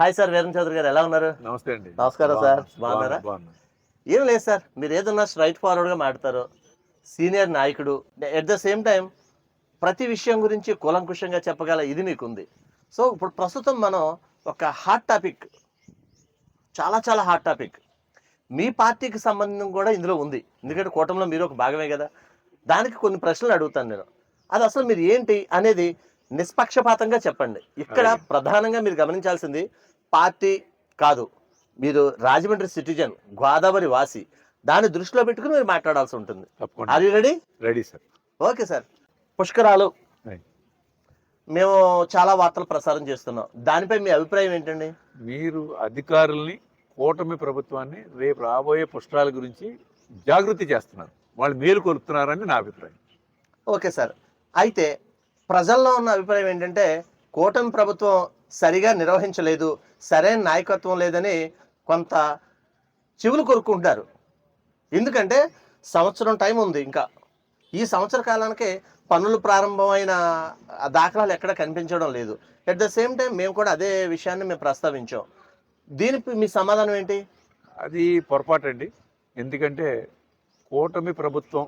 Hi sir వీరం చౌదరి గారు ఎలా ఉన్నారు నమస్తే అండి నమస్కారం సార్. బాగున్నా, బాగున్నారా? బాగున్నా. ఏం లేదు సార్ మీరు ఏదన్నా స్ట్రైట్ ఫార్వర్డ్గా మాట్లాడతారు సీనియర్ నాయకుడు ఎట్ ద సేమ్ టైం ప్రతి విషయం గురించి కూలంకుషంగా చెప్పగల ఇది మీకుంది సో ఇప్పుడు ప్రస్తుతం మనం ఒక హాట్ టాపిక్ చాలా చాలా హాట్ టాపిక్ మీ పార్టీకి సంబంధం కూడా ఇందులో ఉంది ఎందుకంటే కూటమిలో మీరు ఒక భాగమే కదా దానికి కొన్ని ప్రశ్నలు అడుగుతాను నేను అది అసలు మీరు ఏంటి అనేది నిష్పక్షపాతంగా చెప్పండి. ఇక్కడ. ప్రధానంగా మీరు గమనించాల్సింది పార్టీ కాదు. మీరు రాజమండ్రి సిటిజన్ గోదావరి వాసి దాన్ని దృష్టిలో పెట్టుకుని మీరు మాట్లాడాల్సి ఉంటుంది. Ready ready sir okay sir పుష్కరాలు. మేము చాలా వార్తలు ప్రసారం చేస్తున్నాం. దానిపై మీ అభిప్రాయం ఏంటండి? మీరు అధికారుల్ని కూటమి ప్రభుత్వాన్ని రేపు రాబోయే పుష్కరాల గురించి జాగృతి చేస్తున్నారు. వాళ్ళు మేలు కొలుపుతున్నారని నా అభిప్రాయం. ఓకే సార్ అయితే ప్రజల్లో ఉన్న అభిప్రాయం ఏంటంటే కూటమి ప్రభుత్వం సరిగా నిర్వహించలేదు సరైన నాయకత్వం లేదని కొంత చెవులు కొరుక్కుంటారు. ఎందుకంటే సంవత్సరం టైం ఉంది ఇంకా. ఈ సంవత్సర కాలానికి పనులు ప్రారంభమైన దాఖలాలు ఎక్కడ కనిపించడం లేదు. ఎట్ ద సేమ్ టైం మేము కూడా అదే విషయాన్ని మేము ప్రస్తావించాం. దీనికి మీ సమాధానం ఏంటి? అది పొరపాటు అండి. ఎందుకంటే కూటమి ప్రభుత్వం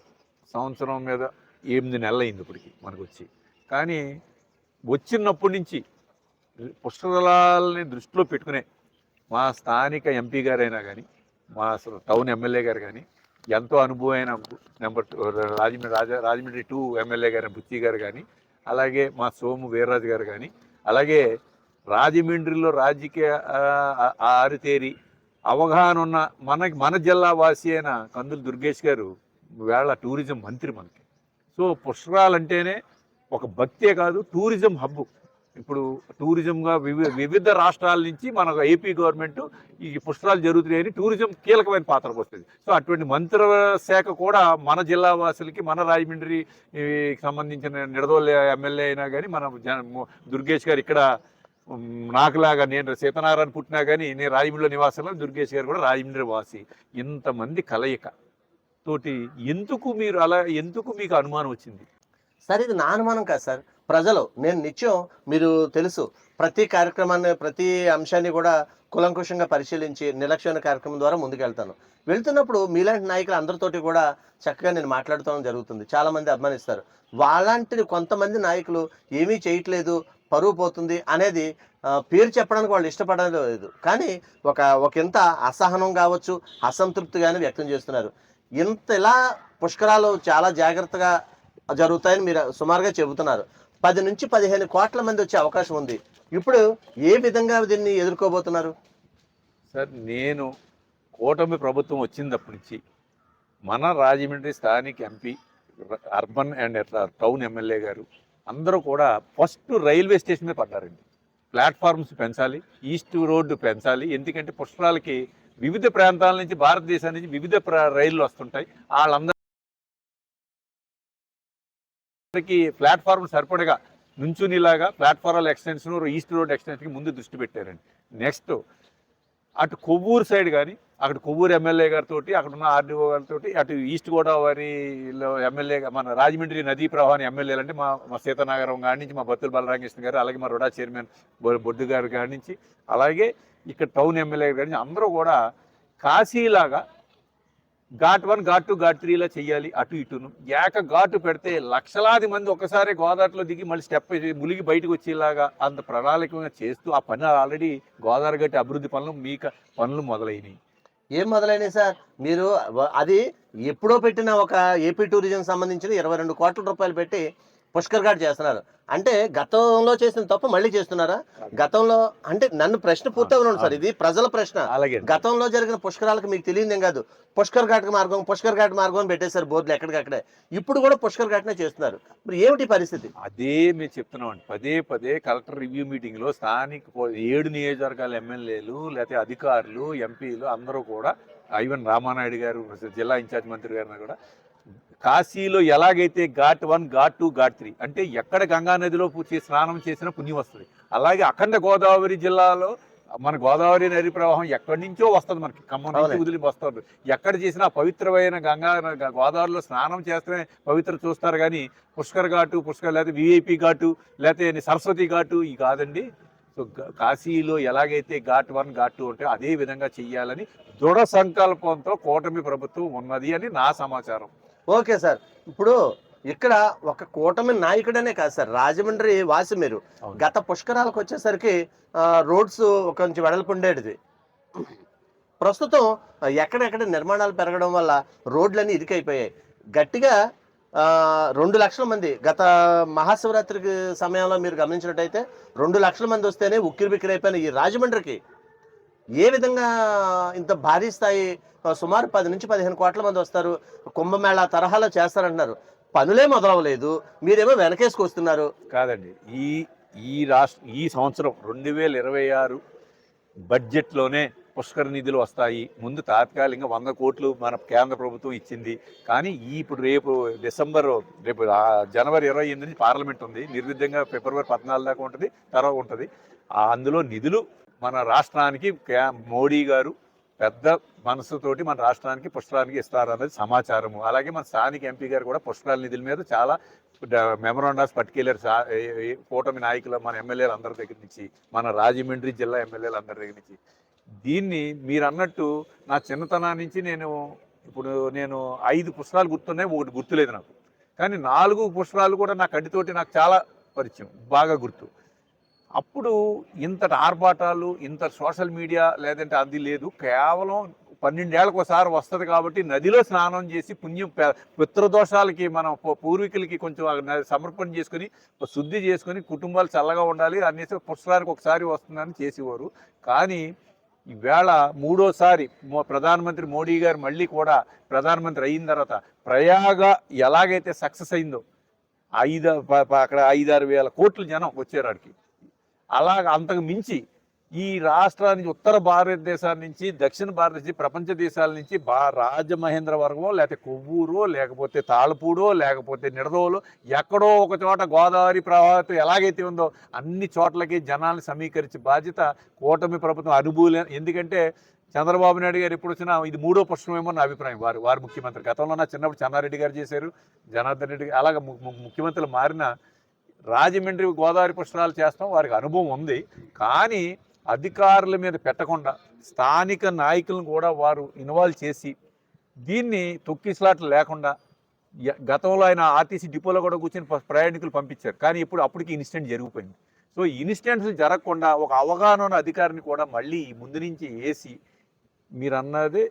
సంవత్సరం మీద ఎనిమిది నెలలు అయింది ఇప్పటికి మనకు వచ్చి కానీ వచ్చినప్పటి నుంచి పుష్కరాలని దృష్టిలో పెట్టుకునే మా స్థానిక ఎంపీ గారైనా కానీ మా అసలు టౌన్ ఎమ్మెల్యే గారు కానీ ఎంతో అనుభవమైన number two Rajahmundry Raja Rajahmundry two MLA గారు బుచ్చి గారు కానీ అలాగే మా సోము వీర్రాజు గారు కానీ అలాగే రాజమండ్రిలో రాజకీయ ఆరితేరి అవగాహన ఉన్న మన మన జిల్లా వాసి అయిన కందులు దుర్గేష్ గారు వేళ టూరిజం మంత్రి మనకి. సో పుష్కరాలు అంటేనే ఒక భక్తే కాదు టూరిజం హబ్బు. ఇప్పుడు టూరిజంగా వివి వివిధ రాష్ట్రాల నుంచి మన ఏపీ గవర్నమెంట్ ఈ పుష్కరాలు జరుగుతున్నాయని టూరిజం కీలకమైన పాత్ర పోస్తుంది సో అటువంటి మంత్ర శాఖ కూడా మన జిల్లా వాసులకి మన రాజమండ్రి సంబంధించిన నిడదోళ్ళ ఎమ్మెల్యే అయినా కానీ మన జన- దుర్గేష్ గారు ఇక్కడ నాకులాగా నేను సీతనారాయణ పుట్టినా కానీ నేను రాజమండ్రిలో నివాసంలో దుర్గేష్ గారు కూడా రాజమండ్రి వాసి. ఇంతమంది కలయిక. తోటి ఎందుకు మీరు అలా ఎందుకు మీకు అనుమానం వచ్చింది? సార్ ఇది నా అనుమానం కాదు సార్. ప్రజలు నేను నిత్యం మీరు తెలుసు ప్రతి కార్యక్రమాన్ని ప్రతి అంశాన్ని కూడా కులంకుషంగా పరిశీలించి నిర్లక్ష్యమైన కార్యక్రమం ద్వారా ముందుకెళ్తాను. వెళ్తున్నప్పుడు మీలాంటి నాయకులు అందరితోటి కూడా చక్కగా నేను మాట్లాడుతాం జరుగుతుంది. చాలామంది అభిమానిస్తారు. వాళ్ళంటి కొంతమంది నాయకులు ఏమీ చేయట్లేదు పరువు పోతుంది అనేది పేరు చెప్పడానికి వాళ్ళు ఇష్టపడడం లేదు. కానీ ఒక ఒక ఇంత అసహనం కావచ్చు అసంతృప్తి కానీ వ్యక్తం చేస్తున్నారు. ఇంత ఇలా పుష్కరాలు చాలా జాగ్రత్తగా జరుగుతాయని మీరు సుమారుగా చెబుతున్నారు. పది నుంచి పదిహేను కోట్ల మంది వచ్చే అవకాశం ఉంది. ఇప్పుడు ఏ విధంగా దీన్ని ఎదుర్కోబోతున్నారు? సార్ నేను కూటమి ప్రభుత్వం వచ్చినప్పటి నుంచి మన రాజమండ్రి స్థానిక MP urban and town MLA గారు అందరూ కూడా ఫస్ట్ రైల్వే స్టేషన్ మీద పడ్డారండి. ప్లాట్ఫామ్స్ పెంచాలి ఈస్ట్ రోడ్డు పెంచాలి ఎందుకంటే పుష్కరాలకి వివిధ ప్రాంతాల నుంచి భారతదేశం నుంచి వివిధ రైళ్ళు వస్తుంటాయి. వాళ్ళందరికీ ప్లాట్ఫామ్ సరిపడగా నుంచునిలాగా ప్లాట్ఫారాల ఎక్స్టెన్షన్ ఈస్ట్ రోడ్ ఎక్స్టెన్షన్కి ముందు దృష్టి పెట్టారండి. నెక్స్ట్ అటు కొవ్వూరు సైడ్ కానీ అక్కడ కొవ్వూరు ఎమ్మెల్యే గారితో అక్కడ ఉన్న ఆర్డీఓ గారితో అటు ఈస్ట్ గోదావరిలో ఎమ్మెల్యే మన రాజమండ్రి నదీ ప్రవాహాన్ని ఎమ్మెల్యేలు అంటే మా మా సీతానగరం గారి నుంచి మా బత్తుల బలరామకృష్ణ గారు అలాగే మా రుడా చైర్మన్ బొ- బొడ్డు గారి కాడి నుంచి అలాగే ఇక్కడ టౌన్ ఎమ్మెల్యే గారి నుంచి అందరూ కూడా కాశీలాగా ghat one ghat two ghat త్రీలా చేయాలి అటు ఇటును. ఏక ఘాటు పెడితే లక్షలాది మంది ఒకసారి గోదావరిలో దిగి మళ్ళీ స్టెప్ ములిగి బయటకు వచ్చేలాగా అంత ప్రణాళికంగా చేస్తూ ఆ పని ఆల్రెడీ గోదావరి గట్టి అభివృద్ధి పనులు మీక పనులు మొదలైనవి ఏం మొదలైనవి సార్? మీరు అది ఎప్పుడో పెట్టిన ఒక ఏపీ టూరిజం సంబంధించిన ఇరవై రెండు కోట్ల రూపాయలు పెట్టి పుష్కర్ ఘాట్ చేస్తున్నారు. అంటే గతంలో చేసిన తప్పు మళ్ళీ చేస్తున్నారా? గతంలో అంటే నన్ను ప్రశ్న పూర్తి అవ్వను సార్ ఇది ప్రజల ప్రశ్న. అలాగే. గతంలో జరిగిన పుష్కరాలకు మీకు తెలియదేం కాదు. పుష్కర్ ఘాట్ మార్గం పుష్కర్ ఘాట్ మార్గం అని పెట్టేశారు బోర్డులు ఎక్కడికక్కడే ఇప్పుడు కూడా పుష్కర్ ఘాట్నే చేస్తున్నారు. మరి ఏమిటి పరిస్థితి? అదే మేము చెప్తున్నామండి. పదే పదే కలెక్టర్ రివ్యూ మీటింగ్లో స్థానిక పో- ఏడు నియోజకవర్గాల ఎమ్మెల్యేలు లేకపోతే అధికారులు ఎంపీలు అందరూ కూడా ఐవన్ రామానాయుడు గారు జిల్లా ఇన్ఛార్జ్ మంత్రి గారిని కూడా కాశీలో ఎలాగైతే ghat one ghat two ghat three అంటే ఎక్కడ గంగా నదిలో స్నానం చేసినా పుణ్యం వస్తుంది. అలాగే అఖండ గోదావరి జిల్లాలో మన గోదావరి నది ప్రవాహం ఎక్కడి నుంచో వస్తుంది మనకి. ఖమ్మం నుంచి. వదిలి వస్తుంది. ఎక్కడ చేసినా పవిత్రమైన గంగా గోదావరిలో స్నానం చేస్తేనే పవిత్ర చూస్తారు. కానీ పుష్కర్ ఘాటు పుష్కర్ లేకపోతే విఐపి ఘాటు లేకపోతే సరస్వతి ఘాటు ఈ కాదండి. సో కాశీలో ఎలాగైతే ఘాట్ వన్ ఘాట్ టూ ఉంటే అదే విధంగా చెయ్యాలని దృఢ సంకల్పంతో కూటమి ప్రభుత్వం ఉన్నది అని నా సమాచారం. Okay sir. ఇప్పుడు ఇక్కడ ఒక కూటమి నాయకుడనే కాదు సార్. రాజమండ్రి వాసి మీరు. గత పుష్కరాలకు వచ్చేసరికి రోడ్స్ కొంచెం వెడల్పు ఉండేటిది. ప్రస్తుతం ఎక్కడెక్కడ నిర్మాణాలు పెరగడం వల్ల రోడ్లన్నీ ఇరుకైపోయాయి. గట్టిగా రెండు లక్షల మంది గత మహాశివరాత్రికి సమయంలో మీరు గమనించినట్టయితే రెండు లక్షల మంది వస్తేనే ఉక్కిరి బిక్కిరి అయిపోయిన ఈ రాజమండ్రికి. ఏ విధంగా ఇంత భారీ స్థాయి సుమారు పది నుంచి పదిహేను కోట్ల మంది వస్తారు కుంభమేళా తరహాలో చేస్తారంటున్నారు. పనులే మొదలవలేదు మీరేమో వెనకేసుకొస్తున్నారు. కాదండి ఈ ఈ రాష్ట్ర ఈ సంవత్సరం రెండు వేల ఇరవై ఆరు బడ్జెట్లోనే పుష్కర నిధులు వస్తాయి. ముందు తాత్కాలికంగా వంద కోట్లు మన కేంద్ర ప్రభుత్వం ఇచ్చింది. కానీ ఈ ఇప్పుడు రేపు డిసెంబర్ రేపు జనవరి ఇరవై ఎనిమిది పార్లమెంట్ ఉంది. నిర్విధంగా ఫిబ్రవరి పద్నాలుగు దాకా ఉంటుంది తర్వాత ఉంటుంది. అందులో నిధులు మన రాష్ట్రానికి మోడీ గారు పెద్ద మనసుతోటి మన రాష్ట్రానికి పుష్కరానికి ఇస్తారన్నది సమాచారము. అలాగే మన స్థానిక ఎంపీ గారు కూడా పుష్కరాల నిధుల మీద చాలా మెమరాండాస్ పట్టుకెళ్ళారు సా- కూటమి నాయకులు మన ఎమ్మెల్యేలు అందరి దగ్గర నుంచి మన రాజమండ్రి జిల్లా ఎమ్మెల్యేలు అందరి దగ్గర నుంచి. దీన్ని మీరు అన్నట్టు నా చిన్నతనా నుంచి నేను ఇప్పుడు నేను ఐదు పుస్తకాలు గుర్తున్నాయి ఒకటి గుర్తులేదు నాకు. కానీ నాలుగు పుస్తకాలు కూడా నా కంటితోటి నాకు చాలా పరిచయం బాగా గుర్తు. అప్పుడు ఇంతటి ఆర్భాటాలు ఇంత సోషల్ మీడియా లేదంటే అది లేదు. కేవలం పన్నెండేళ్ళకు ఒకసారి వస్తుంది కాబట్టి నదిలో స్నానం చేసి పుణ్యం పితృదోషాలకి మనం పూర్వీకులకి కొంచెం సమర్పణ చేసుకుని శుద్ధి చేసుకుని కుటుంబాలు చల్లగా ఉండాలి. అనేసి పుష్కరానికి ఒకసారి వస్తుందని చేసేవారు. కానీ ఈవేళ మూడోసారి ప్రధానమంత్రి మోడీ గారు మళ్ళీ కూడా ప్రధానమంత్రి అయిన తర్వాత ప్రయాగ ఎలాగైతే సక్సెస్ అయిందో ఐదు అక్కడ ఐదారు వేల కోట్ల జనం వచ్చారు ఆడికి. అలా అంతకు మించి ఈ రాష్ట్రానికి ఉత్తర భారతదేశాల నుంచి దక్షిణ భారతదేశం ప్రపంచ దేశాల నుంచి బా రాజమహేంద్రవరమో లేకపోతే కొవ్వూరో లేకపోతే తాళపూడో లేకపోతే నిడదోలు ఎక్కడో ఒక చోట గోదావరి ప్రవాహం ఎలాగైతే ఉందో అన్ని చోట్లకి జనాల్ని సమీకరించే బాధ్యత కూటమి ప్రభుత్వం అనుభూలే. ఎందుకంటే చంద్రబాబు నాయుడు గారు ఎప్పుడు వచ్చినా ఇది మూడో పుష్పమేమో నా అభిప్రాయం. వారు వారు ముఖ్యమంత్రి. గతంలో నా చిన్నప్పుడు చెన్నారెడ్డి గారు చేశారు జనార్దన్ రెడ్డి అలాగే ముఖ్యమంత్రులు మారిన రాజమండ్రి గోదావరి పుష్కరాలు చేస్తాం వారికి అనుభవం ఉంది. కానీ అధికారుల మీద పెట్టకుండా స్థానిక నాయకులను కూడా వారు ఇన్వాల్వ్ చేసి దీన్ని తొక్కిసలాట్లు లేకుండా గతంలో ఆయన ఆర్టీసీ డిపోలో కూడా కూర్చొని ప్రయాణికులు పంపించారు. కానీ ఇప్పుడు అప్పటికి ఇన్సిడెంట్ జరిగిపోయింది. సో ఇన్సిడెంట్స్ జరగకుండా ఒక అవగాహన ఉన్న అధికారిని కూడా మళ్ళీ ముందు నుంచి వేసి మీరు అన్నది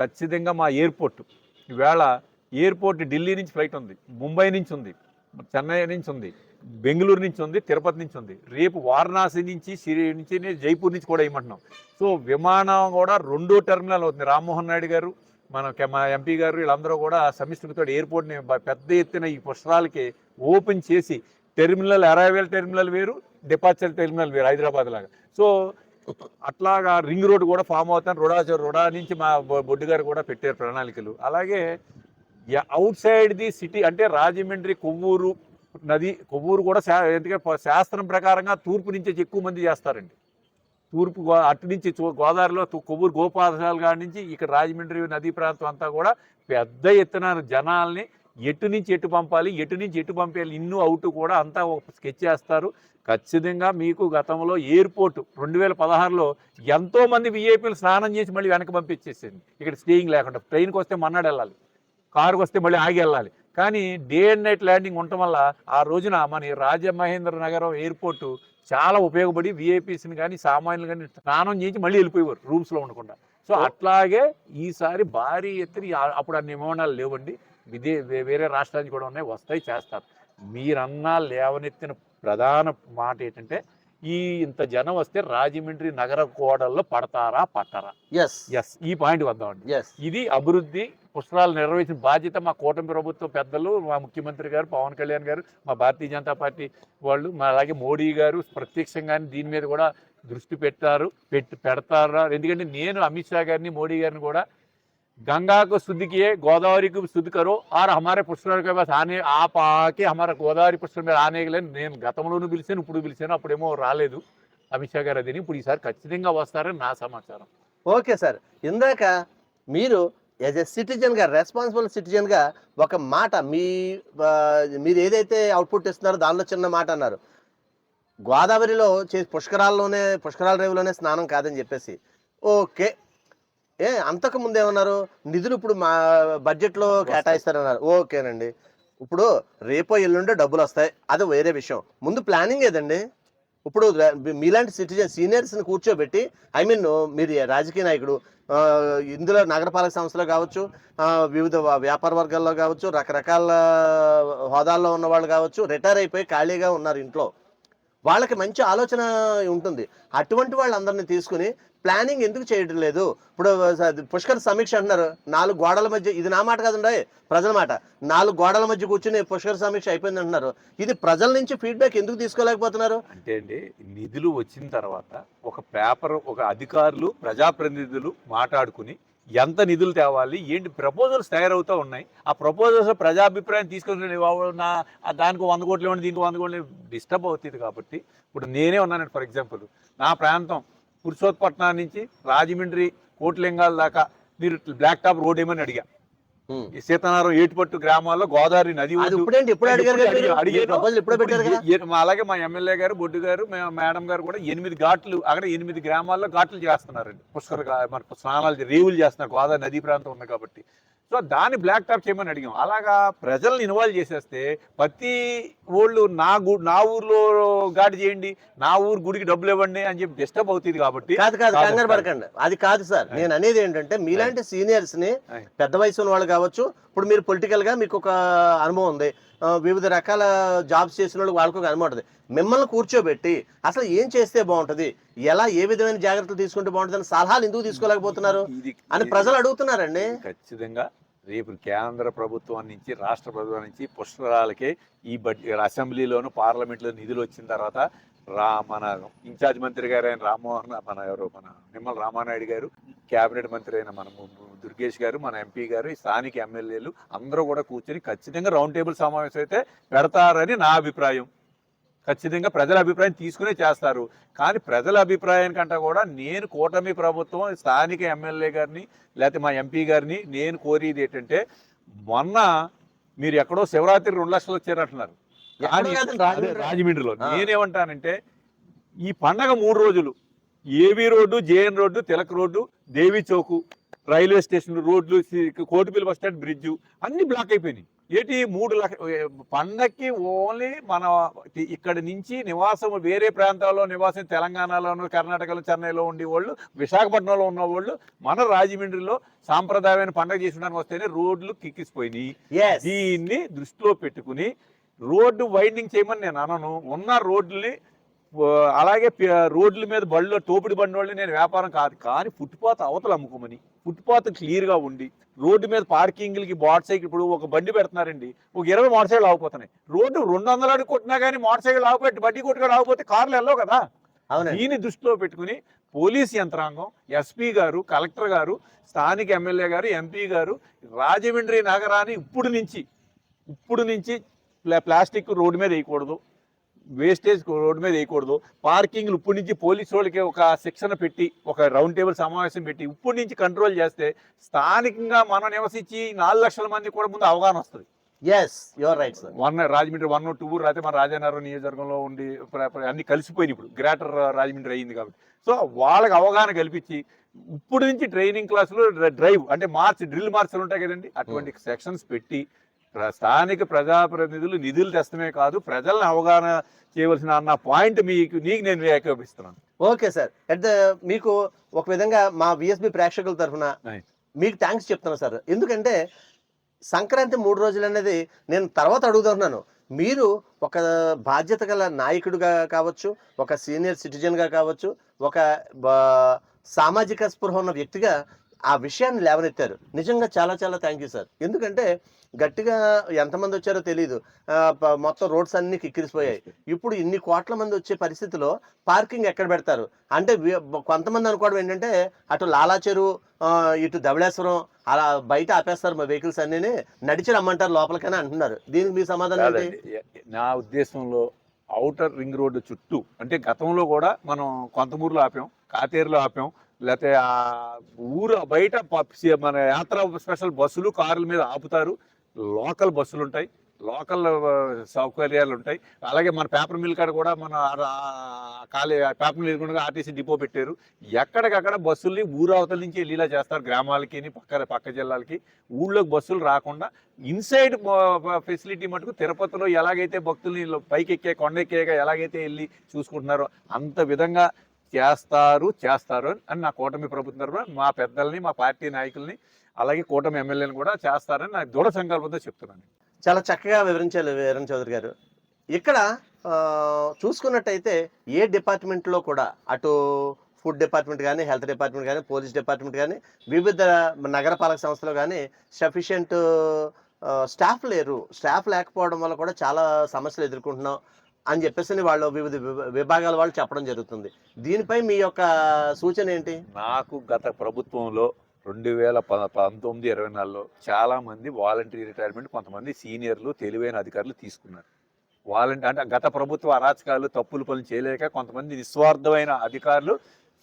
ఖచ్చితంగా మా ఎయిర్పోర్ట్. ఈవేళ ఎయిర్పోర్ట్ ఢిల్లీ నుంచి ఫ్లైట్ ఉంది ముంబై నుంచి ఉంది చెన్నై నుంచి ఉంది. బెంగళూరు నుంచి ఉంది తిరుపతి నుంచి ఉంది. రేపు వారణాసి నుంచి సిరి నుంచి జైపూర్ నుంచి కూడా ఇవ్వమంటున్నాం సో విమానం కూడా రెండో టెర్మినల్ అవుతుంది. రామ్మోహన్ నాయుడు గారు మన మా ఎంపీ గారు వీళ్ళందరూ కూడా సమిష్టితో ఎయిర్పోర్ట్ని పెద్ద ఎత్తున ఈ పుష్కరాలకి ఓపెన్ చేసి టెర్మినల్ అరైవల్ టెర్మినల్ వేరు డిపార్చర్ టెర్మినల్ వేరు హైదరాబాద్ లాగా. సో అట్లాగా రింగ్ రోడ్ కూడా ఫామ్ అవుతాను. రుడా రుడా నుంచి మా బొడ్డు గారు కూడా పెట్టారు ప్రణాళికలు. అలాగే అవుట్ సైడ్ ది సిటీ అంటే రాజమండ్రి కొవ్వూరు నది కొవ్వూరు కూడా శా ఎందుకంటే శాస్త్రం ప్రకారంగా తూర్పు నుంచి ఎక్కువ మంది చేస్తారండి. తూర్పు గో అటు నుంచి గోదావరిలో కొవ్వూరు గోపాలశాల కాడి నుంచి ఇక్కడ రాజమండ్రి నదీ ప్రాంతం అంతా కూడా పెద్ద ఎత్తున జనాల్ని ఎటు నుంచి ఎటు పంపాలి ఎటు నుంచి ఎటు పంపేయాలి ఇన్ను అవుట్ కూడా అంతా ఒక స్కెచ్ చేస్తారు. ఖచ్చితంగా మీకు గతంలో ఎయిర్పోర్ట్ రెండు వేల పదహారులో ఎంతోమంది విఐపీలు స్నానం చేసి మళ్ళీ వెనక్కి పంపించేసింది. ఇక్కడ స్టేయింగ్ లేకుండా ట్రైన్కి వస్తే మన్నాడు వెళ్ళాలి. కారుకు వస్తే మళ్ళీ ఆగి వెళ్ళాలి. కానీ డే అండ్ నైట్ ల్యాండింగ్ ఉండటం వల్ల ఆ రోజున మన రాజమహేంద్ర నగరం ఎయిర్పోర్టు చాలా ఉపయోగపడి విఐపీస్ని కానీ సామాన్యులు కానీ స్నానం చేసి మళ్ళీ వెళ్ళిపోయేవారు రూమ్స్లో ఉండకుండా. సో అట్లాగే ఈసారి భారీ ఎత్తున అప్పుడు అన్ని విమానాలు లేవండి. విదే వేరే రాష్ట్రానికి కూడా ఉన్నాయి వస్తాయి చేస్తారు. మీరన్నా లేవనెత్తిన ప్రధాన మాట ఏంటంటే ఈ ఇంత జనం వస్తే రాజమండ్రి నగర కోడల్లో పడతారా పట్టరా? ఎస్ ఎస్ ఈ పాయింట్ వద్దామండి. ఎస్ ఇది అభివృద్ధి పుష్కరాలు నిర్వహించిన బాధ్యత మా కూటమి ప్రభుత్వ పెద్దలు మా ముఖ్యమంత్రి గారు పవన్ కళ్యాణ్ గారు మా భారతీయ జనతా పార్టీ వాళ్ళు మా అలాగే మోడీ గారు ప్రత్యక్షంగానే దీని మీద కూడా దృష్టి పెట్టారు పెట్టి పెడతారా ఎందుకంటే నేను అమిత్ షా గారిని మోడీ గారిని కూడా गंगा को शुद्ध किए गोदावरी को भी शुद्ध करो और हमारे పుష్కరాల के पास आने आप आके हमारा గోదావరి పుష్కరం మీద ఆనేయగలే నేను గతంలోనూ పిలిచాను ఇప్పుడు పిలిచాను అప్పుడేమో రాలేదు అమిత్ షా గారు అదిని ఇప్పుడు ఈసారి ఖచ్చితంగా వస్తారని నా సమాచారం ఓకే సార్ ఇందాక మీరు యాజ్ ఎ సిటిజన్గా రెస్పాన్సిబుల్ సిటిజన్గా ఒక మాట మీ మీరు ఏదైతే అవుట్పుట్ ఇస్తున్నారో దానిలో చిన్న మాట అన్నారు. గోదావరిలో చే పుష్కరాల్లోనే పుష్కరాల రేవులోనే స్నానం కాదని చెప్పేసి. ఓకే. ఏ అంతకు ముందు ఏమన్నారు? నిధులు ఇప్పుడు మా బడ్జెట్లో కేటాయిస్తారన్నారు. ఓకేనండి. ఇప్పుడు రేపో ఎల్లుండే డబ్బులు వస్తాయి. అది వేరే విషయం. ముందు ప్లానింగ్ ఏదండి? ఇప్పుడు మీలాంటి సిటిజన్ సీనియర్స్ని కూర్చోబెట్టి ఐ మీన్ మీరు రాజకీయ నాయకుడు ఇందులో నగరపాలక సంస్థలో కావచ్చు వివిధ వ్యాపార వర్గాల్లో కావచ్చు రకరకాల హోదాల్లో ఉన్న వాళ్ళు కావచ్చు రిటైర్ అయిపోయి ఖాళీగా ఉన్నారు ఇంట్లో. వాళ్ళకి మంచి ఆలోచన ఉంటుంది. అటువంటి వాళ్ళందరినీ తీసుకుని ప్లానింగ్ ఎందుకు చేయడం లేదు? ఇప్పుడు పుష్కర్ సమీక్ష అంటున్నారు. నాలుగు గోడల మధ్య ఇది నా మాట కాదండి ప్రజల మాట. నాలుగు గోడల మధ్య కూర్చుని పుష్కర్ సమీక్ష అయిపోయింది అంటున్నారు. ఇది ప్రజల నుంచి ఫీడ్బ్యాక్ ఎందుకు తీసుకోలేకపోతున్నారు? అంటే అండి నిధులు వచ్చిన తర్వాత ఒక పేపర్ ఒక అధికారులు ప్రజాప్రతినిధులు మాట్లాడుకుని ఎంత నిధులు తేవాలి ఏంటి ప్రపోజల్స్ తయారవుతూ ఉన్నాయి. ఆ ప్రపోజల్స్ ప్రజాభిప్రాయం తీసుకొని నా దానికి వంద కోట్లు ఇవ్వండి దీనికి వంద కోట్లు డిస్టర్బ్ అవుతుంది కాబట్టి. ఇప్పుడు నేనే ఉన్నానండి ఫర్ ఎగ్జాంపుల్ నా ప్రాంతం పురుషోత్పట్నం నుంచి రాజమండ్రి కోటిలింగాల దాకా మీరు బ్లాక్ టాప్ రోడ్ ఏమని అడిగా? ఈ సీతనారం ఏటుపట్టు గ్రామాల్లో గోదావరి నది ఇప్పుడేంటి? అడిగారు అలాగే మా ఎమ్మెల్యే గారు బొడ్డు గారు మేడం గారు కూడా ఎనిమిది ఘాట్లు అక్కడ ఎనిమిది గ్రామాల్లో ఘాట్లు చేస్తున్నారండి. పుష్కర మన స్నానాలు రేవులు చేస్తున్నారు. గోదావరి నదీ ప్రాంతం ఉంది కాబట్టి. సో దాన్ని బ్లాక్ టాప్ చేయమని అడిగాం. అలాగా ప్రజల్ని ఇన్వాల్వ్ చేసేస్తే ప్రతి ఊళ్ళు నా గు నా ఊర్లో ఘాటు చేయండి నా ఊరు గుడికి డబ్బులు ఇవ్వండి అని చెప్పి డిస్టర్బ్ అవుతుంది కాబట్టి కాదు కాదు కంగారు. పడకండి. అది కాదు సార్. నేను అనేది ఏంటంటే మీలాంటి సీనియర్స్ని. పెద్ద వయసు వాళ్ళు కావచ్చు. ఇప్పుడు మీరు పొలిటికల్గా మీకు ఒక అనుభవం ఉంది. వివిధ రకాల జాబ్స్ చేసిన వాళ్ళు వాళ్ళకి ఒక అనుభవం ఉంటుంది. మిమ్మల్ని కూర్చోబెట్టి అసలు ఏం చేస్తే బాగుంటది? ఎలా ఏ విధమైన జాగ్రత్తలు తీసుకుంటే బాగుంటుంది అని సలహాలు ఎందుకు తీసుకోలేకపోతున్నారు? అని ప్రజలు అడుగుతున్నారండి. ఖచ్చితంగా రేపు కేంద్ర ప్రభుత్వం నుంచి రాష్ట్ర ప్రభుత్వం నుంచి పుష్కరాలకే ఈ బడ్జెట్ అసెంబ్లీలోను పార్లమెంట్లో నిధులు వచ్చిన తర్వాత రా మన ఇన్ఛార్జ్ మంత్రి గారు అయిన రామ్మోహన్ మన ఎవరు మన నిమ్మల రామానాయుడు గారు కేబినెట్ మంత్రి అయిన మన దుర్గేష్ గారు మన ఎంపీ గారు ఈ స్థానిక ఎమ్మెల్యేలు అందరూ కూడా కూర్చొని ఖచ్చితంగా రౌండ్ టేబుల్ సమావేశం అయితే పెడతారని నా అభిప్రాయం. ఖచ్చితంగా ప్రజల అభిప్రాయం తీసుకునే చేస్తారు. కానీ ప్రజల అభిప్రాయానికంటే కూడా నేను కూటమి ప్రభుత్వం స్థానిక ఎమ్మెల్యే గారిని లేకపోతే మా ఎంపీ గారిని నేను కోరేది ఏంటంటే మొన్న మీరు ఎక్కడో శివరాత్రి రెండు లక్షలు వచ్చారంటున్నారు. రాజమండ్రిలో. నేనేమంటానంటే ఈ పండగ మూడు రోజులు ఏవి road JN road Tilak road Devi Chowk railway station రోడ్లు కోటిపల్లి బస్ స్టాండ్ బ్రిడ్జ్ అన్ని బ్లాక్ అయిపోయినాయి ఏంటి మూడు లక్ష పండక్కి ఓన్లీ మన ఇక్కడ నుంచి నివాసం వేరే ప్రాంతాల్లో నివాసం తెలంగాణలోను కర్ణాటకలో చెన్నైలో ఉండే వాళ్ళు విశాఖపట్నంలో ఉన్న వాళ్ళు మన రాజమండ్రిలో సాంప్రదాయమైన పండగ చేసుకోవడానికి వస్తేనే రోడ్లు కిక్కిసిపోయినాయి Yes. దీన్ని దృష్టిలో పెట్టుకుని రోడ్డు వైండింగ్ చేయమని నేను అనను. ఉన్న రోడ్లని అలాగే రోడ్ల మీద బళ్ళు తోపిడి బండి వాళ్ళు నేను వ్యాపారం కాదు. కానీ ఫుట్పాత్ అవతల అమ్ముకోమని. ఫుట్పాత్ క్లియర్గా ఉండి రోడ్డు మీద పార్కింగ్లకి మోటార్ సైకిల్ ఇప్పుడు ఒక బండి పెడుతున్నారండి. ఒక ఇరవై మోటార్ సైకిల్ ఆగిపోతున్నాయి. రోడ్డు రెండు వందల అడుగు కొట్టినా కానీ మోటార్ సైకిల్ ఆగిపోయి బండి కొట్టుకొని ఆగిపోతే కార్లు వెళ్ళవు కదా. దీన్ని దృష్టిలో పెట్టుకుని పోలీస్ యంత్రాంగం ఎస్పీ గారు కలెక్టర్ గారు స్థానిక ఎమ్మెల్యే గారు ఎంపీ గారు రాజమండ్రి నగరాన్ని ఇప్పుడు నుంచి ఇప్పుడు నుంచి ప్లాస్టిక్ రోడ్డు మీద వేయకూడదు. వేస్టేజ్ రోడ్డు మీద వేయకూడదు. పార్కింగ్లు ఇప్పటి నుంచి పోలీసు వాళ్ళకి ఒక శిక్షణ పెట్టి ఒక రౌండ్ టేబుల్ సమావేశం పెట్టి ఇప్పటి నుంచి కంట్రోల్ చేస్తే స్థానికంగా మనం నివసించి నాలుగు లక్షల మంది కూడా ముందు అవగాహన వస్తుంది. Yes your right sir one Rajahmundry one two లేకపోతే మన రాజానగరం నియోజకవర్గంలో ఉండి అన్ని కలిసిపోయినాయి ఇప్పుడు. గ్రేటర్ రాజమండ్రి అయ్యింది కాబట్టి. సో వాళ్ళకి అవగాహన కల్పించి ఇప్పుడు నుంచి ట్రైనింగ్ క్లాసులు డ్రైవ్ అంటే మార్చ్ డ్రిల్ మార్చులు ఉంటాయి కదండి. అటువంటి సెక్షన్స్ పెట్టి స్థానిక ప్రజాప్రతినిధులు నిధులు తెస్తమే కాదు ప్రజలను అవగాహన చేయవలసిన అన్న పాయింట్ మీకు నీకు నేను ఏకోపిస్తున్నాను ఓకే సార్. అట్ ద మీకు ఒక విధంగా మా విఎస్బి ప్రేక్షకుల తరఫున. మీకు థ్యాంక్స్ చెప్తున్నాను సార్. ఎందుకంటే సంక్రాంతి మూడు రోజులు అనేది నేను తర్వాత అడుగుతున్నాను మీరు ఒక బాధ్యత గల నాయకుడిగా కావచ్చు ఒక సీనియర్ సిటిజన్గా కావచ్చు ఒక సామాజిక స్పృహ ఉన్న వ్యక్తిగా ఆ విషయాన్ని లేవనెత్తారు. నిజంగా చాలా చాలా థ్యాంక్ యూ సార్ ఎందుకంటే గట్టిగా ఎంతమంది వచ్చారో తెలియదు మొత్తం రోడ్స్ అన్ని కిక్కిరిసిపోయాయి. ఇప్పుడు ఇన్ని కోట్ల మంది వచ్చే పరిస్థితిలో పార్కింగ్ ఎక్కడ పెడతారు? అంటే కొంతమంది అనుకోవడం ఏంటంటే అటు లాలా చెరువు ఆ, ఇటు ధవళేశ్వరం అలా బయట ఆపేస్తారు మా వెహికల్స్ అన్ని నడిచి రమ్మంటారు లోపలికని అంటున్నారు. దీనికి మీ సమాధానం నా ఉద్దేశంలో ఔటర్ రింగ్ రోడ్డు చుట్టూ అంటే గతంలో కూడా మనం కొంతమూరులో ఆపాం కాతేరులో ఆపాం లేకపోతే ఆ ఊరు బయట ప- మన యాత్ర స్పెషల్ బస్సులు కార్ల మీద ఆపుతారు. లోకల్ బస్సులు ఉంటాయి. లోకల్ సౌకర్యాలు ఉంటాయి. అలాగే మన పేపర్ మిల్ కాడ కూడా మన ఆ- ఖాళీ పేపర్ మిల్ కూడా ఆర్టీసీ డిపో పెట్టారు. ఎక్కడికక్కడ బస్సుల్ని ఊరవతల నుంచి వెళ్ళేలా చేస్తారు గ్రామాలకి పక్క పక్క జిల్లాలకి. ఊళ్ళోకి బస్సులు రాకుండా ఇన్సైడ్ ఫెసిలిటీ మటుకు తిరుపతిలో ఎలాగైతే భక్తుల్ని పైకి ఎక్కే కొండ ఎక్కేగా ఎలాగైతే వెళ్ళి చూసుకుంటున్నారో అంత విధంగా చేస్తారు చేస్తారు అని నా కూటమి ప్రభుత్వం తరఫున మా పెద్దల్ని మా పార్టీ నాయకుల్ని అలాగే కూటమి ఎమ్మెల్యేని కూడా చేస్తారని నా దృఢ సంకల్పంతో చెప్తున్నాను. చాలా చక్కగా వివరించారు వీరన్ చౌదరి గారు. ఇక్కడ చూసుకున్నట్టయితే ఏ డిపార్ట్మెంట్లో కూడా అటు ఫుడ్ డిపార్ట్మెంట్ కానీ హెల్త్ డిపార్ట్మెంట్ కానీ పోలీస్ డిపార్ట్మెంట్ కానీ వివిధ నగరపాలక సంస్థలు కానీ సఫిషియంట్ స్టాఫ్ లేరు. స్టాఫ్ లేకపోవడం వల్ల కూడా చాలా సమస్యలు ఎదుర్కొంటున్నాం. అని చెప్పేసి వాళ్ళు వివిధ విభ- విభాగాల వాళ్ళు చెప్పడం జరుగుతుంది. దీనిపై మీ యొక్క సూచన ఏంటి? నాకు గత ప్రభుత్వంలో రెండు వేల ప పంతొమ్మిది ఇరవై నాలుగులో చాలా మంది వాలంటరీ రిటైర్మెంట్ కొంతమంది సీనియర్లు తెలివైన అధికారులు తీసుకున్నారు. వాలంటీ అంటే గత ప్రభుత్వ అరాచకాలు తప్పులు పనులు చేయలేక కొంతమంది నిస్వార్థమైన అధికారులు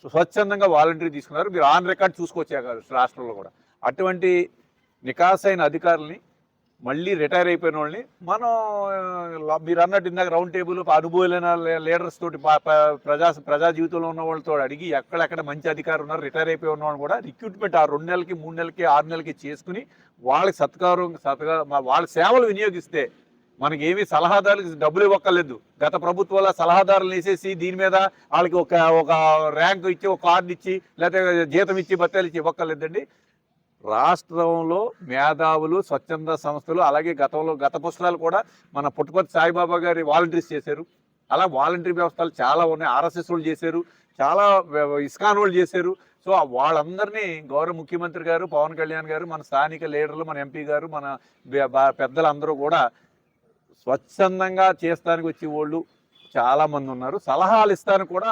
స్వచ్ఛందంగా వాలంటరీ తీసుకున్నారు. మీరు ఆన్ రికార్డ్ చూసుకొచ్చే రాష్ట్రంలో కూడా. అటువంటి నికాసైన అధికారుల్ని మళ్ళీ రిటైర్ అయిపోయిన వాళ్ళని మనం మీరు అన్నట్టు ఇందాక రౌండ్ టేబుల్ అనుభవమైన లీడర్స్ తోటి ప్రజా ప్రజా జీవితంలో ఉన్న వాళ్ళతో అడిగి ఎక్కడెక్కడ మంచి అధికారులు ఉన్నారు రిటైర్ అయిపోయి ఉన్న వాళ్ళు కూడా రిక్రూట్మెంట్ ఆ రెండు నెలలకి మూడు నెలలకి ఆరు నెలలకి చేసుకుని వాళ్ళకి సత్కారం సత్కార వాళ్ళ సేవలు వినియోగిస్తే మనకి ఏమి సలహాదారులకు డబ్బులు ఇవ్వక్కర్లేదు. గత ప్రభుత్వాల సలహాదారులు వేసేసి దీని మీద వాళ్ళకి ఒక ఒక ర్యాంక్ ఇచ్చి ఒక కార్డు ఇచ్చి లేకపోతే జీతం ఇచ్చి బత్తాలు ఇచ్చి ఇవ్వక్కర్లేదండి. రాష్ట్రంలో మేధావులు స్వచ్ఛంద సంస్థలు అలాగే గతంలో గత పుస్తకాలు కూడా మన పుట్టపర్తి సాయిబాబా గారి వాలంటీర్స్ చేశారు. అలా వాలంటీర్ వ్యవస్థలు చాలా ఉన్నాయి. ఆర్ఎస్ఎస్ వాళ్ళు చేశారు. చాలా ఇస్కాన్ వాళ్ళు చేశారు. సో వాళ్ళందరినీ గౌరవ ముఖ్యమంత్రి గారు పవన్ కళ్యాణ్ గారు మన స్థానిక లీడర్లు మన ఎంపీ గారు మన పెద్దలందరూ కూడా స్వచ్ఛందంగా చేస్తానికి వచ్చే వాళ్ళు చాలా మంది ఉన్నారు. సలహాలు ఇస్తాను కూడా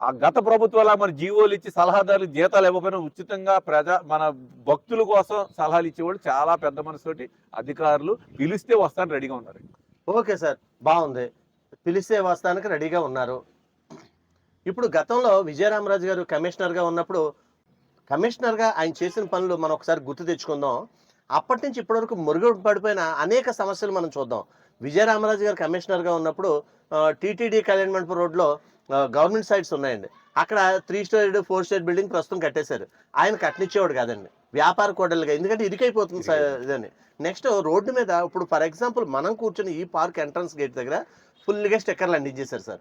ఆ గత ప్రభుత్వాల మన జీవోలు ఇచ్చి సలహాదారులు జీతాలు ఇవ్వకపోయినా ఉచితంగా ప్రజా మన భక్తుల కోసం సలహాలు ఇచ్చేవాళ్ళు చాలా పెద్ద మనసుతోటి అధికారులు పిలిస్తే వస్తాను రెడీగా ఉన్నారు. ఓకే సార్ బాగుంది. పిలిస్తే వస్తానికి రెడీగా ఉన్నారు. ఇప్పుడు గతంలో విజయరామరాజు గారు కమిషనర్గా ఉన్నప్పుడు కమిషనర్గా ఆయన చేసిన పనులు మనం ఒకసారి గుర్తు తెచ్చుకుందాం. అప్పటి నుంచి ఇప్పటివరకు మురుగు పడిపోయిన అనేక సమస్యలు మనం చూద్దాం. విజయరామరాజు గారు కమిషనర్గా ఉన్నప్పుడు టీటీడీ కళ్యాణ్ మండపం రోడ్లో గవర్నమెంట్ సైట్స్ ఉన్నాయండి. అక్కడ three storey four storey building ప్రస్తుతం కట్టేశారు. ఆయన కట్టనిచ్చేవాడు కాదండి. వ్యాపార కోడలుగా. ఎందుకంటే ఇరికైపోతుంది సార్ ఇదని. నెక్స్ట్ రోడ్డు మీద ఇప్పుడు ఫర్ ఎగ్జాంపుల్ మనం కూర్చొని ఈ పార్క్ ఎంట్రన్స్ గేట్ దగ్గర ఫుల్గా స్టిక్కర్లు అంటించేశారు సార్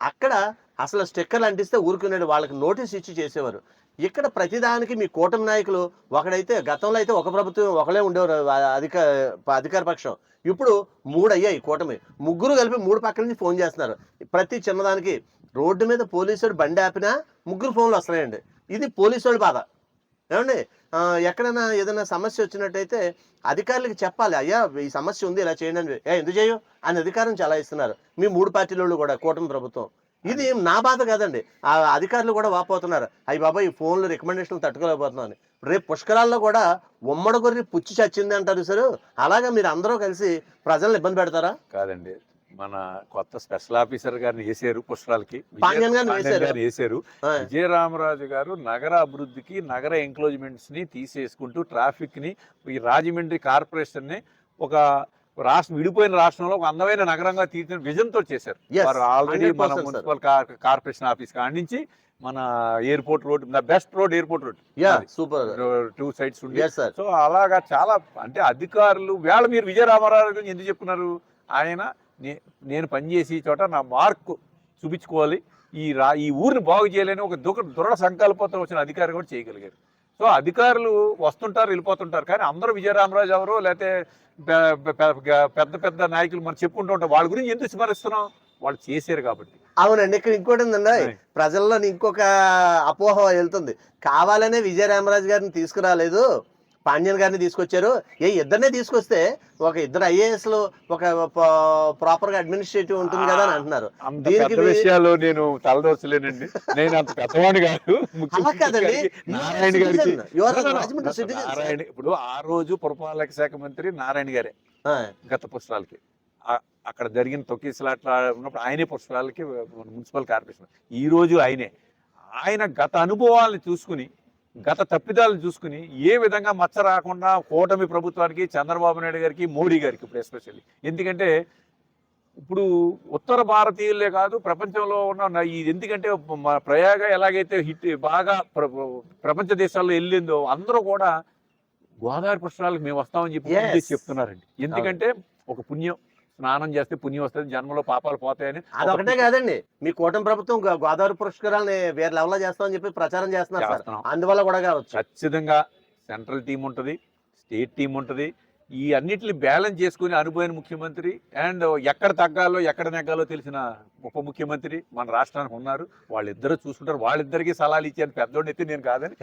అక్కడ అసలు స్టిక్కర్లు అంటిస్తే ఊరుకునేది వాళ్ళకి నోటీస్ ఇచ్చి చేసేవారు. ఇక్కడ ప్రతిదానికి మీ కూటమి నాయకులు ఒకడైతే గతంలో అయితే ఒక ప్రభుత్వం ఒకలే ఉండేవారు అధిక అధికార పక్షం. ఇప్పుడు మూడు అయ్యాయి కూటమి. ముగ్గురు కలిపి మూడు పక్కల నుంచి ఫోన్ చేస్తున్నారు. ప్రతి చిన్నదానికి రోడ్డు మీద పోలీసుడు బండి ఆపినా ముగ్గురు ఫోన్లు వస్తున్నాయండి. ఇది పోలీసు బాధ. ఏమండి? ఎక్కడైనా ఏదైనా సమస్య వచ్చినట్టయితే అధికారులకు చెప్పాలి. అయ్యా ఈ సమస్య ఉంది ఇలా చేయండి అని. ఏ ఎందుకు చేయు అని అధికారం చాలా ఇస్తున్నారు మీ మూడు పార్టీల వాళ్ళు కూడా కూటమి ప్రభుత్వం. ఇది నా బాధ కాదండి. ఆ అధికారులు కూడా వాపోతున్నారు. అయ్యి బాబా ఈ ఫోన్లు రికమెండేషన్లు తట్టుకోలేకపోతున్నాను. రేపు పుష్కరాల్లో కూడా ఉమ్మడి గొర్రె పుచ్చి చచ్చింది అంటారు సార్. అలాగా మీరు అందరూ కలిసి ప్రజలను ఇబ్బంది పెడతారా? కాదండి. మన కొత్త స్పెషల్ ఆఫీసర్ గారిని వేసారు పుష్కరాలకి. వేశారు. ఆ, విజయరామరాజు గారు నగర అభివృద్ధికి నగర ఎంక్లోజ్మెంట్స్ని తీసేసుకుంటూ ట్రాఫిక్ని ఈ రాజమండ్రి కార్పొరేషన్ని ఒక రాష్ట్రం విడిపోయిన రాష్ట్రంలో ఒక అందమైన నగరంగా తీర్చిన విజన్తో చేశారు వారు ఆల్రెడీ 100% మన. మున్సిపల్ కార్పొరేషన్ ఆఫీస్ కాడి నుంచి మన airport road the best road airport road. Yeah super two sides ఉండి. సో అలాగా చాలా అంటే అధికారులు వేళ మీరు విజయరామారావు గురించి ఎందుకు చెప్తున్నారు ఆయన నేను పనిచేసి చోట నా మార్క్ చూపించుకోవాలి. ఈ రా ఈ ఊరిని బాగు చేయాలని ఒక దుఃఖ దృఢ సంకల్పంతో వచ్చిన అధికారి కూడా చేయగలిగారు. సో అధికారులు వస్తుంటారు వెళ్ళిపోతుంటారు. కానీ అందరూ విజయరామరాజు ఎవరు లేకపోతే పెద్ద పెద్ద నాయకులు మనం చెప్పుకుంటూ ఉంటాం వాళ్ళ గురించి ఎందుకు స్మరిస్తున్నాం? వాళ్ళు చేశారు కాబట్టి. అవునండి. ఇక్కడ ఇంకోటి ఉందండి. ఆయ్. ప్రజల్లో ఇంకొక అపోహ వెళ్తుంది. కావాలనే విజయరామరాజు గారిని తీసుకురాలేదు. పాండ్యన్ గారిని తీసుకొచ్చారు. ఏ ఇద్దరినే తీసుకొస్తే ఒక ఇద్దరు ఐఏఎస్లో ఒక ప్రాపర్గా అడ్మినిస్ట్రేటివ్ ఉంటుంది కదా అని అంటున్నారు. దీనికి విషయాలు నేను తలదోచలేనండి నేను అంత కాదు. కాదండి. నారాయణ గారికి. నారాయణ ఇప్పుడు ఆ రోజు పురపాలక శాఖ మంత్రి నారాయణ గారే. ఆ, గత పుస్తకాలకి. అక్కడ జరిగిన తొక్కిసలాట్ల ఉన్నప్పుడు ఆయనే పుస్తకాలకి మున్సిపల్ కార్పొరేషన్. ఈ రోజు ఆయనే. ఆయన గత అనుభవాలను చూసుకుని గత తప్పిదాలు చూసుకుని ఏ విధంగా మచ్చ రాకుండా కూటమి ప్రభుత్వానికి చంద్రబాబు నాయుడు గారికి మోడీ గారికి ఇప్పుడు ఎస్పెషల్లీ. ఎందుకంటే ఇప్పుడు ఉత్తర భారతీయులే కాదు ప్రపంచంలో ఉన్న ఈ ఎందుకంటే ప్రయాగ ఎలాగైతే హిట్ బాగా ప్ర- ప్రపంచ దేశాల్లో వెళ్ళిందో అందరూ కూడా గోదావరి పుష్కరాలకు మేము వస్తామని చెప్పి చెప్తున్నారండి. ఎందుకంటే ఒక పుణ్యం. స్నానం చేస్తే పుణ్యం వస్తుంది జన్మలో పాపాలు పోతాయని అదొకటే కాదండి. మీ కూటమి ప్రభుత్వం గోదావరి పురస్కారాలని వేరే లెవెల్లో చేస్తామని చెప్పి ప్రచారం చేస్తున్నారు సార్. అందువల్ల కూడా కావచ్చు. ఖచ్చితంగా సెంట్రల్ టీం ఉంటుంది స్టేట్ టీం ఉంటుంది. ఈ అన్నిటిని బ్యాలెన్స్ చేసుకుని అనుభవైన ముఖ్యమంత్రి అండ్ ఎక్కడ తగ్గాలో ఎక్కడ నెగ్గాలో తెలిసిన ఉప ముఖ్యమంత్రి మన రాష్ట్రానికి ఉన్నారు. వాళ్ళిద్దరూ చూసుకుంటారు. వాళ్ళిద్దరికి సలహాలు ఇచ్చాను పెద్దోడిని ఎత్తి నేను కాదని.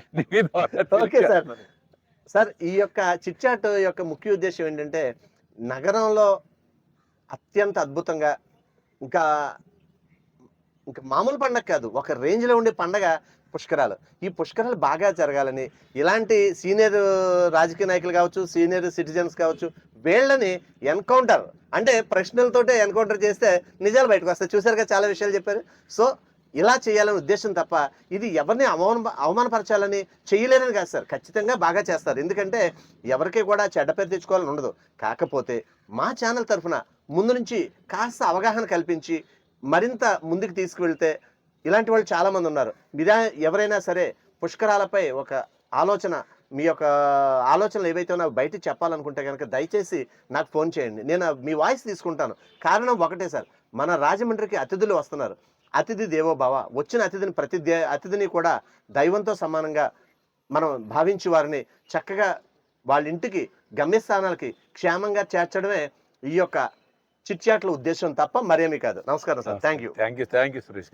సార్. ఈ యొక్క చిట్చాట్ యొక్క ముఖ్య ఉద్దేశం ఏంటంటే నగరంలో అత్యంత అద్భుతంగా ఇంకా ఇంకా మామూలు పండగ కాదు ఒక రేంజ్లో ఉండే పండగ పుష్కరాలు. ఈ పుష్కరాలు బాగా జరగాలని ఇలాంటి సీనియర్ రాజకీయ నాయకులు కావచ్చు సీనియర్ సిటిజన్స్ కావచ్చు వీళ్ళని ఎన్కౌంటర్ అంటే ప్రశ్నలతోటే ఎన్కౌంటర్ చేస్తే నిజాలు బయటకు వస్తాయి. చూసారుగా చాలా విషయాలు చెప్పారు. సో ఇలా చేయాలనే ఉద్దేశం తప్ప ఇది ఎవరిని అవమాన అవమానపరచాలని చేయలేరని కాదు సార్. ఖచ్చితంగా బాగా చేస్తారు. ఎందుకంటే ఎవరికి కూడా చెడ్డ పేరు తెచ్చుకోవాలని ఉండదు. కాకపోతే మా ఛానల్ తరఫున ముందు నుంచి కాస్త అవగాహన కల్పించి మరింత ముందుకు తీసుకువెళ్తే ఇలాంటి వాళ్ళు చాలామంది ఉన్నారు. మీదా ఎవరైనా సరే పుష్కరాలపై ఒక ఆలోచన మీ యొక్క ఆలోచనలు ఏవైతే ఉన్నాయో బయట చెప్పాలనుకుంటే కనుక దయచేసి నాకు ఫోన్ చేయండి. నేను మీ వాయిస్ తీసుకుంటాను. కారణం ఒకటే సార్ మన రాజమండ్రికి అతిథులు వస్తున్నారు. అతిథి దేవోభావ వచ్చిన అతిథిని ప్రతి అతిథిని కూడా దైవంతో సమానంగా మనం భావించి వారిని చక్కగా వాళ్ళ ఇంటికి గమ్యస్థానాలకి క్షేమంగా చేర్చడమే ఈ యొక్క చిట్చాట్ల ఉద్దేశం తప్ప మరేమీ కాదు. నమస్కారం sir. Thank you thank you thank you Suresh garu.